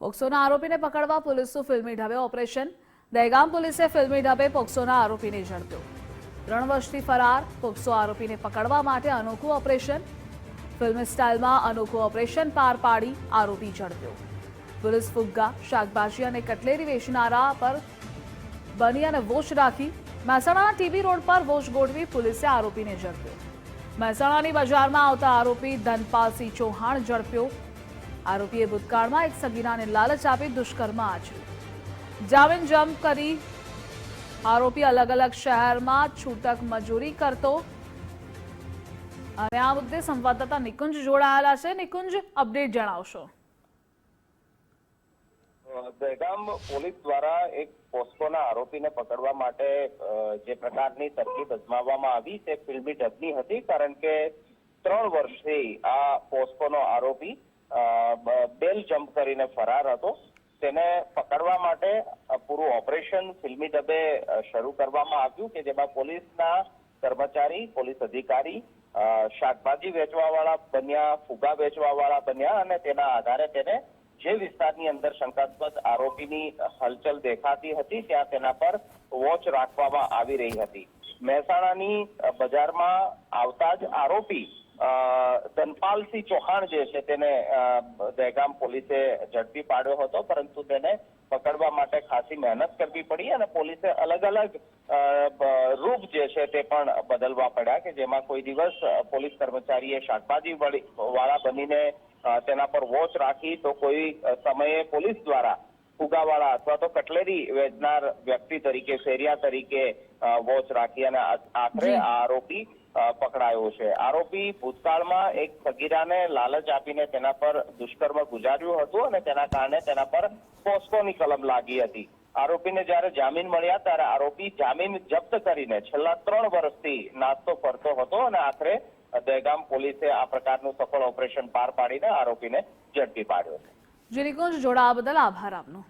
પોક્સોના આરોપીને પકડવા પોલીસનું ફિલ્મી ઢબે ઓપરેશન. દહેગામ પોલીસે ફિલ્મી ઢબે પોક્સોના આરોપીને ઝડપ્યો. ત્રણ વર્ષથી ફરાર, પોક્સો આરોપીને પકડવા માટે અનોખું ઓપરેશન. ફિલ્મ સ્ટાઇલમાં અનોખું ઓપરેશન પાર પાડી આરોપી ઝડપ્યો. પોલીસ ફુગ્ગા, શાકભાજી અને કટલેરી વેચનારા પર બની અને વોચ રાખી મહેસાણાના ટીબી રોડ પર વોચ ગોઠવી પોલીસે આરોપીને ઝડપ્યો. મહેસાણાની બજારમાં આવતા આરોપી ધનપાલસિંહ ચૌહાણ ઝડપ્યો. આરોપીએ ભૂતકાળમાં એક સગીરાને લાલચ આપી દુષ્કર્મ આચર્યું. જામીન જમ્પ કરી આરોપી અલગ અલગ શહેરમાં છૂટક મજૂરી કરતો. અને આ મુદ્દે સંવાદદાતા નિકુંજ જોડાયેલા છે. નિકુંજ, અપડેટ જણાવશો. દહેગામ પોલીસ દ્વારા એક પોસ્કોના આરોપીને પકડવા માટે જે પ્રકારની તરકીબ અજમાવવામાં આવી તે ફિલ્મી ઢબની હતી, કારણ કે ત્રણ વર્ષથી આ પોસ્કોનો આરોપી બેલ જમ્પ કરીને ફરાર હતો. તેને પકડવા માટે પૂરું ઓપરેશન ફિલ્મી ઢબે શરૂ કરવામાં આવ્યું કે જેમાં પોલીસના કર્મચારી, પોલીસ અધિકારી શાકભાજી વેચવાવાળા બન્યા, ફુગા વેચવાવાળા બન્યા અને તેના આધારે તેને જે વિસ્તારની અંદર શંકાસ્પદ આરોપીની હલચલ દેખાતી હતી, ત્યાં તેના પર વોચ રાખવામાં આવી રહી હતી. મહેસાણાની બજારમાં આવતા જ આરોપી ધનપાલસિંહ ચૌહાણ જે છે તેને દહેગામ પોલીસે ઝડપી પાડ્યો હતો, પરંતુ તેને પકડવા માટે ખાસી મહેનત કરવી પડી અને પોલીસે અલગ અલગ રૂપ જે છે તે પણ બદલવા પડ્યા કે જેમાં કોઈ દિવસ પોલીસ કર્મચારીએ શાકભાજી વાળા બનીને તેના પર વોચ રાખી તો કોઈ સમયે પોલીસ દ્વારા ફુગાવાળા અથવા તો કટલેરી વેચનાર વ્યક્તિ તરીકે ફેરિયા તરીકે વોચ રાખી અને આખરે આ આરોપી પકડાયો છે. આરોપી ભૂતકાળમાં એક સગીરાને લાલચ આપીને તેના પર દુષ્કર્મ ગુજાર્યું હતું અને તેના કારણે તેના પર પોસ્કોની કલમ લાગી હતી. આરોપીને જ્યારે જામીન મળ્યા ત્યારે આરોપી જામીન જપ્ત કરીને છેલ્લા ત્રણ વર્ષથી નાસ્તો ફરતો હતો અને આખરે દહેગામ પોલીસે આ પ્રકારનું સફળ ઓપરેશન પાર પાડીને આરોપીને ઝડપી પાડ્યો છે. જે નિકુંજ જોડાવા બદલ આભાર આપનો.